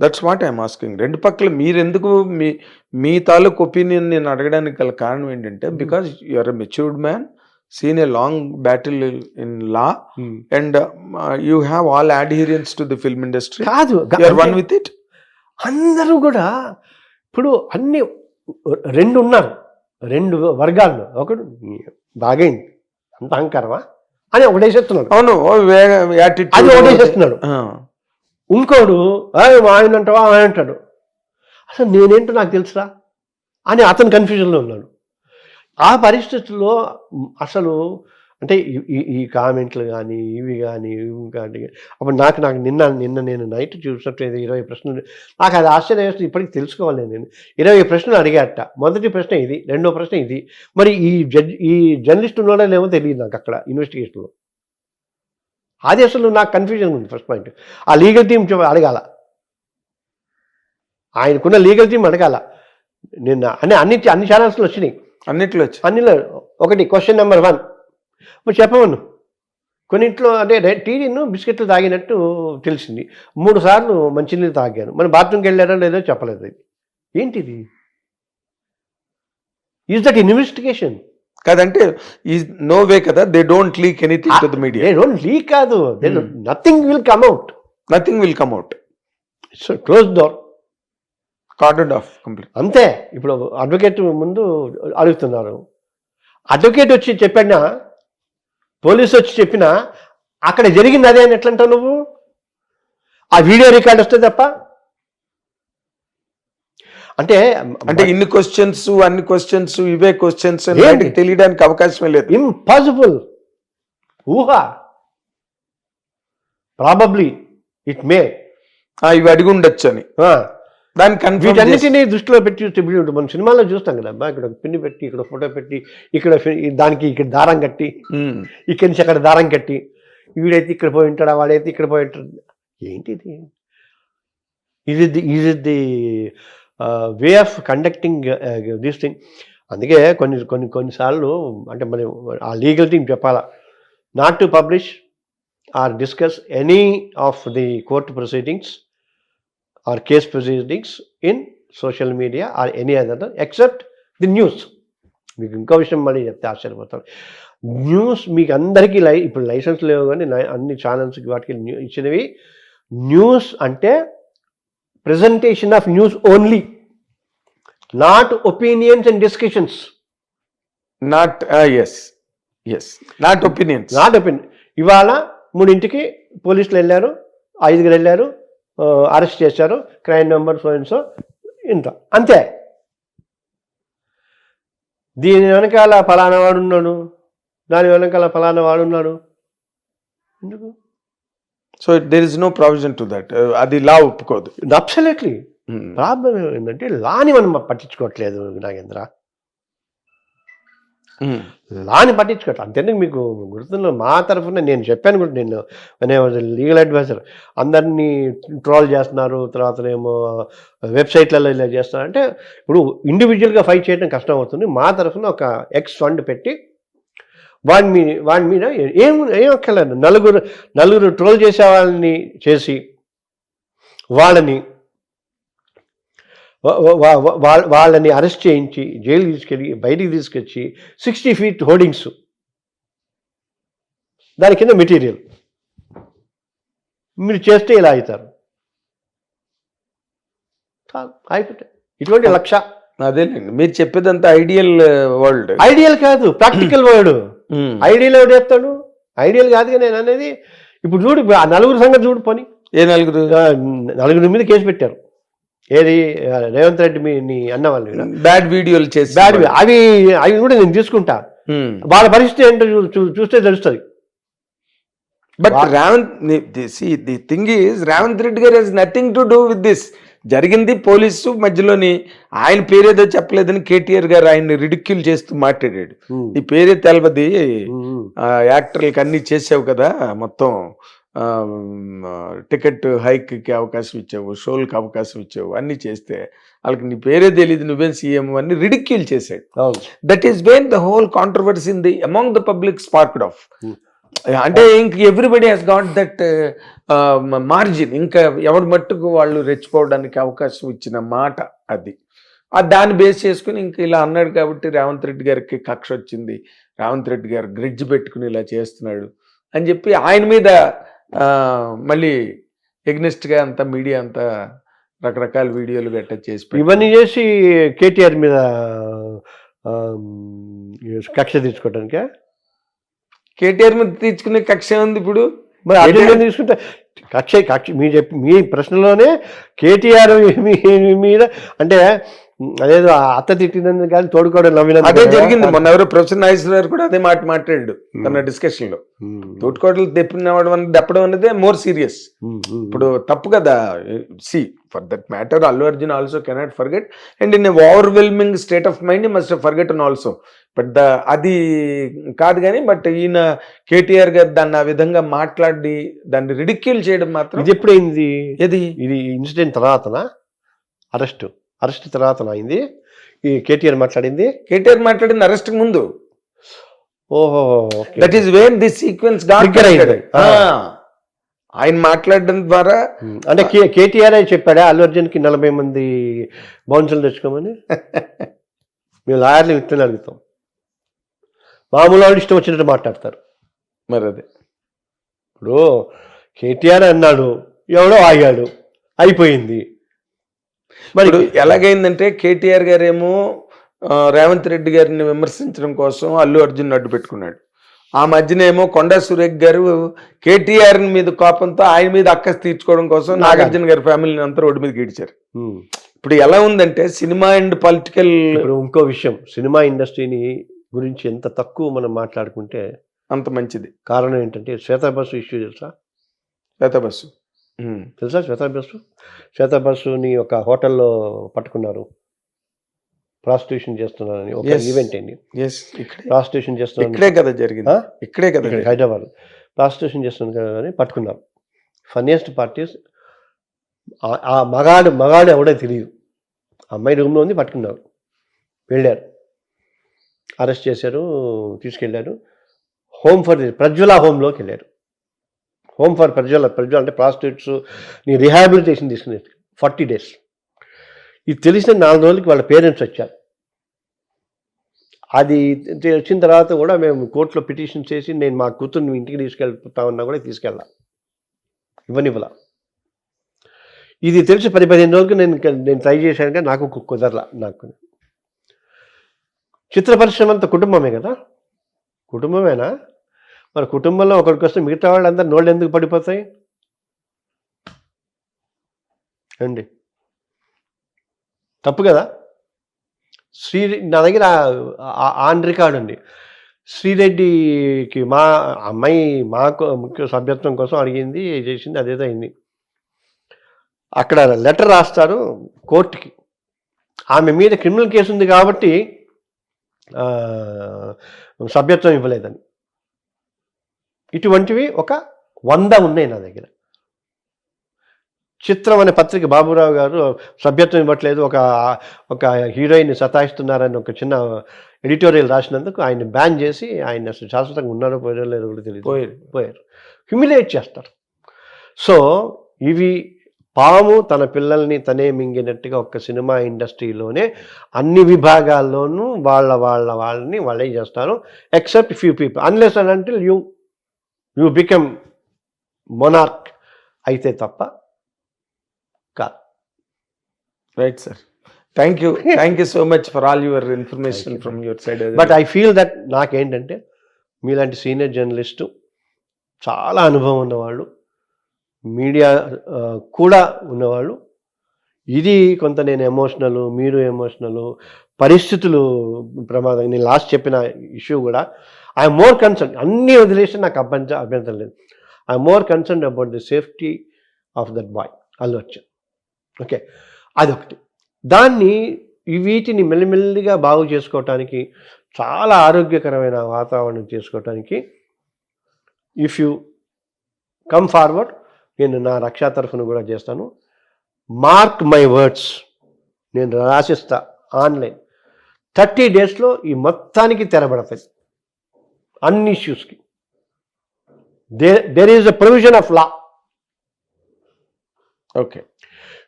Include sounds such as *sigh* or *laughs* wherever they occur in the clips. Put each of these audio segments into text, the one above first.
That's what I'm asking రెండు పక్కల మీరెందుకు మీ మీ తాలూకు ఒపీనియన్ నేను అడగడానికి గల కారణం ఏంటంటే because you are a matured man seen a long battle in law and you have all adherence to the film industry కాదు వన్ విత్ ఇట్ అందరూ కూడా ఇప్పుడు అన్ని రెండు ఉన్నారు రెండు వర్గాల్లో. ఒకడు బాగైంది. అంత అహంకారమా? అని ఒకటేసేస్తున్నాడు అవును అది ఒకటేసేస్తున్నాడు ఇంకోడు ఆయన అంటావా? ఆయన అంటాడు. అసలు నేనేంటో నాకు తెలుసురా అని అతను కన్ఫ్యూజన్లో ఉన్నాడు. ఆ పరిస్థితుల్లో అసలు అంటే ఈ- కామెంట్లు కానీ ఇవి కానీ ఇవి కానీ అప్పుడు నాకు నాకు నిన్న నిన్న నేను నైట్ చూసినట్టు ఇరవై ప్రశ్నలు నాకు అది ఆశ్చర్యం వేస్తుంది ఇప్పటికి తెలుసుకోవాలి నేను. ఇరవై ప్రశ్నలు అడిగాట మొదటి ప్రశ్న ఇది రెండో ప్రశ్న ఇది. మరి ఈ జడ్జ్ ఈ జర్నలిస్ట్ ఉన్నాడో లేమో తెలియదు నాకు అక్కడ ఇన్వెస్టిగేషన్లో అది అసలు నాకు కన్ఫ్యూజన్ ఉంది ఫస్ట్ పాయింట్ ఆ లీగల్ టీం అడగాల. ఆయనకున్న లీగల్ టీం అడగాల. నిన్న అన్ని అన్ని అన్ని ఛానల్స్లో వచ్చినాయి. అన్నిట్లో వచ్చి అన్నిలో ఒకటి క్వశ్చన్ నెంబర్ వన్ ఇప్పుడు చెప్పమను. కొన్నింట్లో అంటే టీడీను బిస్కెట్లు తాగినట్టు తెలిసింది. మూడు సార్లు మంచినీళ్ళు తాగాను. మరి బాత్రూమ్కి వెళ్ళారో లేదో చెప్పలేదు. ఏంటిది? ఈజ్ దట్ ఇన్వెస్టిగేషన్ కాదంటే ఈ నో వే కదా they don't leak anything to the media they don't leak కాదు. Hmm. Nothing will come out nothing will come out so close door corded of complete అంతే. ఇప్పుడు అడ్వకేట్ ముందు అడుగుతున్నారు. Advocate వచ్చి చెప్పినా పోలీసు వచ్చి చెప్పినా అక్కడ జరిగింది అదే అని ఎట్లంటావు నువ్వు? ఆ వీడియో రికార్డ్ వస్తే తప్ప అంటే అంటే ఇన్ని క్వశ్చన్స్ అన్ని క్వశ్చన్స్ ఇవే క్వశ్చన్స్? తెలియడానికి అవకాశమే లేదు. ఇంపాసిబుల్ ఊహ. ప్రాబబ్లీ ఇట్ మే ఇవి అడిగి ఉండొచ్చు అని. దాన్ని కన్ఫ్యూజ్ వీటన్నిటిని దృష్టిలో పెట్టి చూస్తే మనం సినిమాలో చూస్తాం కదా అబ్బా ఇక్కడ ఒక పిన్ని పెట్టి ఇక్కడ ఫోటో పెట్టి ఇక్కడ దానికి ఇక్కడ దారం కట్టి ఇక్కడి నుంచి అక్కడ దారం కట్టి వీడైతే ఇక్కడ పోయి ఉంటాడా వాడైతే ఇక్కడ పోయి ఉంటాడు? ఏంటిది? Is it the is it the way of conducting this thing. అందుకే కొన్ని కొన్ని కొన్నిసార్లు అంటే మరి ఆ లీగల్ టీం చెప్పాలా. Not to publish or discuss any of the court proceedings or case proceedings in social media or any other except the news. మీకు ఇంకో విషయం మళ్ళీ చెప్తే ఆశ్చర్యపోతారు. న్యూస్ మీకు అందరికీ లై ఇప్పుడు లైసెన్స్ లేవు కానీ అన్ని ఛానల్స్కి వాటికి న్యూ- ఇచ్చినవి. న్యూస్ అంటే presentation of news only not opinions and discussions not as as not opinions not opinion ఇవాళ మూడింటికి పోలీసులు వెళ్ళారు ఐదుగురు వెళ్ళారు అరెస్ట్ చేశారు crime number so and so ఇంత. అంతే. దీని వెనకాల ఫలానా వాడు ఉన్నాడు దాని వెనకాల ఫలానా వాడు ఉన్నాడు. ఎందుకు? So there is no provision to that అది లా ఒప్పుకోదు. Absolutely Hmm. ప్రాబ్లం ఏంటంటే లాని మనం పట్టించుకోవట్లేదు నాగేంద్ర. Hmm. లాని పట్టించుకోవట్లేదు. అంతేందుకు మీకు గుర్తున్న మా తరఫున నేను చెప్పాను కూడా నేను నేను లీగల్ అడ్వైజర్ అందరినీ ట్రోల్ చేస్తున్నారు తర్వాతనేమో వెబ్సైట్లలో ఇలా చేస్తున్నారు. అంటే ఇప్పుడు ఇండివిజువల్గా ఫైట్ చేయడం కష్టం అవుతుంది. మా తరఫున ఒక ఎక్స్ ఫండ్ పెట్టి వాడి మీ వాడి మీద ఏం ఏం అక్కర్లేదు. నలుగురు నలుగురు ట్రోల్ చేసే వాళ్ళని చేసి వాళ్ళని వాళ్ళని అరెస్ట్ చేయించి జైలు తీసుకెళ్ళి బయటికి తీసుకొచ్చి సిక్స్టీ ఫీట్ హోర్డింగ్స్ దాని కింద మెటీరియల్. మీరు చేస్తే ఇలా అవుతారు. అయిపోతాయి ఇటువంటి లక్ష. అదేలేండి. మీరు చెప్పేదంతా ఐడియల్ వరల్డ్. ఐడియల్ కాదు ప్రాక్టికల్ వర్డ్ ఐడియల్ ఎవడు చెప్తాడు ఐడియల్ కాదుగా నేను అనేది ఇప్పుడు చూడు ఆ నలుగురు సంగతి చూడు పోని. ఏ నలుగురు? నలుగురి మీద కేసు పెట్టారు. ఏది? రేవంత్ రెడ్డి మీ నీ అన్న వాళ్ళు బ్యాడ్ వీడియోలు చేసి బ్యాడ్ అవి అవి కూడా నేను తీసుకుంటా. వాళ్ళ పరిస్థితి ఏంటో చూస్తే తెలుస్తుంది. But Revanth the thing is Revanth Reddy garu he's nothing to do with this జరిగింది పోలీసు మధ్యలోని ఆయన పేరేదో చెప్పలేదని కేటీఆర్ గారు ఆయన్ని రిడిక్యూల్ చేస్తూ మాట్లాడాడు. నీ పేరే తెలవది. యాక్టర్లకి అన్ని చేసావు కదా మొత్తం టికెట్ హైక్కి అవకాశం ఇచ్చావు షోలకు అవకాశం ఇచ్చావు అన్ని చేస్తే వాళ్ళకి నీ పేరే తెలియదు నువ్వేం సీఎం అని రిడిక్యూల్ చేశాడు. That is when the whole controversy in the among the public sparked off. అంటే ఇంక everybody he's got that margin ఇంకా ఎవరి మట్టుకు వాళ్ళు రెచ్చిపోవడానికి అవకాశం ఇచ్చిన మాట అది. దాన్ని బేస్ చేసుకుని ఇంక ఇలా అన్నాడు కాబట్టి రేవంత్ రెడ్డి గారికి కక్ష వచ్చింది. రేవంత్ రెడ్డి గారు గ్రిడ్జ్ పెట్టుకుని ఇలా చేస్తున్నాడు అని చెప్పి ఆయన మీద మళ్ళీ ఎగ్నెస్ట్గా అంత అంతా మీడియా అంతా రకరకాల వీడియోలు గట్ట చేసి ఇవన్నీ చేసి కేటీఆర్ మీద కక్ష తీర్చుకోవడానికి కేటీఆర్ మీద తీసుకునే కక్ష ఉంది ఇప్పుడు? మరి అర్జున్ తీసుకుంటే కక్ష కక్ష మీ చెప్పి మీ ప్రశ్నలోనే కేటీఆర్ మీద అంటే అదేదో అత్త తిట్టినందుకు కానీ తోడుకోవడం నవ్వినందుకు అదే? జరిగింది. మొన్న ఎవరో ప్రొఫెసర్ నాగేశ్వర కూడా అదే మాట మాట్లాడాడు తన డిస్కషన్లో ఉమ్, తోటికోటలు తెప్పినవడం దప్పడం అనేది మోర్ సీరియస్. ఇప్పుడు తప్పు కదా. See for that matter Allu Arjun also cannot forget. And in overwhelming state of mind must forget on also but the అది కాదు కానీ బట్ ఈయన కేటీఆర్ గారు దాన్ని ఆ విధంగా మాట్లాడి దాన్ని రిడిక్యూల్ చేయడం మాత్రం ఇది ఎప్పుడైంది? ఏది? ఇది ఇన్సిడెంట్ తర్వాతనా? అరెస్ట్. అరెస్ట్ తర్వాతనా అయింది? ఈ కేటీఆర్ మాట్లాడింది? కేటీఆర్ మాట్లాడింది అరెస్ట్ ముందు. ఓహో. That is when this sequence. ఆయన మాట్లాడడం ద్వారా అంటే కే కేటీఆర్ చెప్పాడా? అల్లు అర్జున్కి నలభై మంది బౌన్సులు తెచ్చుకోమని? *laughs* మేము లాయర్లు ఇట్లని అడుగుతాం. మామూలు వాళ్ళు ఇష్టం వచ్చినట్టు మాట్లాడతారు. మరి అది. ఇప్పుడు కేటీఆర్ అన్నాడు ఎవడో ఆగాడు అయిపోయింది. మరి ఎలాగైందంటే కేటీఆర్ గారేమో రేవంత్ రెడ్డి గారిని విమర్శించడం కోసం అల్లు అర్జున్ అడ్డు పెట్టుకున్నాడు. ఆ మధ్యనేమో కొండా సురేఖ్ గారు కేటీఆర్ మీద కోపంతో ఆయన మీద అక్కస్ తీర్చుకోవడం కోసం నాగార్జున గారి ఫ్యామిలీని అంతా రోడ్డు మీద గీడిచారు. ఇప్పుడు ఎలా ఉందంటే సినిమా అండ్ పొలిటికల్ ఇంకో విషయం సినిమా ఇండస్ట్రీని గురించి ఎంత తక్కువ మనం మాట్లాడుకుంటే అంత మంచిది. కారణం ఏంటంటే శ్వేతా బస్సు ఇష్యూ తెలుసా? పెద్ద బస్సు ఉమ్. తెలుసా శ్వేతా బస్సు శ్వేతా బస్సుని ఒక హోటల్లో పట్టుకున్నారు. ప్రాస్టిట్యూషన్ చేస్తున్నారని ఒక. ఈవెంట్ అండి ప్రాస్టిట్యూషన్ చేస్తున్నారు ఇక్కడే కదా జరిగింది? ఇక్కడే కదా. హైదరాబాద్. ప్రాస్టిట్యూషన్ చేస్తున్నారు అని పట్టుకున్నారు. ఫన్నీయెస్ట్ పార్టీస్ ఆ మగాడు మగాడు ఎవడో తెలియదు. అమ్మాయి రూమ్లో ఉంది పట్టుకున్నారు. వెళ్ళారు. అరెస్ట్ చేశారు తీసుకెళ్ళారు. హోమ్ ఫర్ ప్రజ్వల హోమ్లోకి వెళ్ళారు. హోమ్ ఫర్ ప్రజ్వల ప్రజ్వల అంటే ప్రాస్టిట్యూట్స్ నీ రిహాబిలిటేషన్ తీసుకునే ఫార్టీ డేస్. ఇది తెలిసిన నాలుగు రోజులకి వాళ్ళ పేరెంట్స్ వచ్చారు. అది వచ్చిన తర్వాత కూడా మేము కోర్టులో పిటిషన్ చేసి నేను మా కూతుర్ని ఇంటికి తీసుకెళ్తామన్నా కూడా తీసుకెళ్ళా. ఇవ్వనివ్వలా. ఇది తెలిసి పది పదిహేను రోజులకు నేను నేను ట్రై చేశాను కానీ నాకు కుదరలా నాకు. చిత్ర పరిశ్రమ అంత కుటుంబమే కదా? కుటుంబమేనా? మరి కుటుంబంలో ఒకరికి వస్తే మిగతా వాళ్ళందరూ నోళ్ళు ఎందుకు పడిపోతాయి? అండి తప్పు కదా? శ్రీ నా దగ్గర ఆన్ రికార్డ్ ఉంది. శ్రీరెడ్డికి మా అమ్మాయి మా ముఖ్య సభ్యత్వం కోసం అడిగింది చేసింది అదేదో అయింది. అక్కడ లెటర్ రాస్తారు కోర్టుకి. ఆమె మీద క్రిమినల్ కేసు ఉంది కాబట్టి సభ్యత్వం ఇవ్వలేదని. ఇటువంటివి ఒక వంద ఉన్నాయి నా దగ్గర. చిత్రం అనే పత్రిక బాబురావు గారు సభ్యత్వం ఇవ్వట్లేదు. ఒక ఒక హీరోయిన్ సతాయిస్తున్నారని ఒక చిన్న ఎడిటోరియల్ రాసినందుకు ఆయన బ్యాన్ చేసి ఆయన అసలు శాశ్వతంగా ఉన్నారో పోయారో లేదో కూడా తెలియదు. పోయారు. పోయారు. హ్యూమిలేట్ చేస్తారు. సో ఇవి పాము తన పిల్లల్ని తనే మింగినట్టుగా ఒక సినిమా ఇండస్ట్రీలోనే అన్ని విభాగాల్లోనూ వాళ్ళ వాళ్ళ వాళ్ళని వాళ్ళే చేస్తారు. Except few people unless and until you you become monarch అయితే తప్ప కాదు. Right sir thank you thank you so much for all your information from your side but I feel that నాకేంటంటే మీలాంటి సీనియర్ జర్నలిస్టు చాలా అనుభవం ఉన్నవాళ్ళు media కూడా ఉన్నవాళ్ళు ఇది కొంత నేను ఎమోషనల్ మీరు ఎమోషనల్ పరిస్థితులు ప్రమాదం. నేను లాస్ట్ చెప్పిన ఇష్యూ కూడా ఐఎమ్ మోర్ కన్సర్న్ అన్ని వదిలేసి నాకు అభ్యంత అభ్యంతరం లేదు. I'm more concern about the safety of that boy Allu Arjun. Okay అదొకటి. దాన్ని వీటిని మెల్లిమెల్లిగా బాగు చేసుకోవటానికి చాలా ఆరోగ్యకరమైన వాతావరణం చేసుకోవటానికి ఇఫ్ యు కమ్ ఫార్వర్డ్ నేను నా రక్షా తరఫున కూడా చేస్తాను. మార్క్ మై వర్డ్స్ నేను రాసిస్తా ఆన్లైన్. థర్టీ డేస్లో ఈ మొత్తానికి తెరబడతాయి. అన్ని ఇష్యూస్కి. there is a provision of law. Okay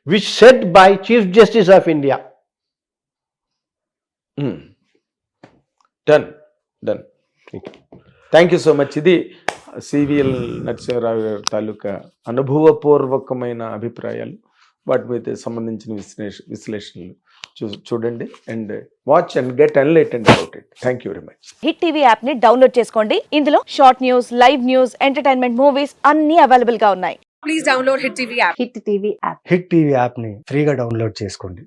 which said by chief justice of india. Done done thank you so much ఇది సివిఎల్ నరసింహరావు గారి తాలూకా అనుభవపూర్వకమైన అభిప్రాయాలు వాటి మీద సంబంధించిన విశ్లేష విశ్లేషణలు. చూడండి and watch and get enlightened about it. Thank you very much. Hit TV యాప్ని డౌన్లోడ్ చేసుకోండి. ఇందులో short news live news entertainment movies అన్ని అవైలబుల్గా ఉన్నాయి. Please download hit TV app. Hit TV app. Hit TV యాప్ని ఫ్రీగా డౌన్లోడ్ చేసుకోండి.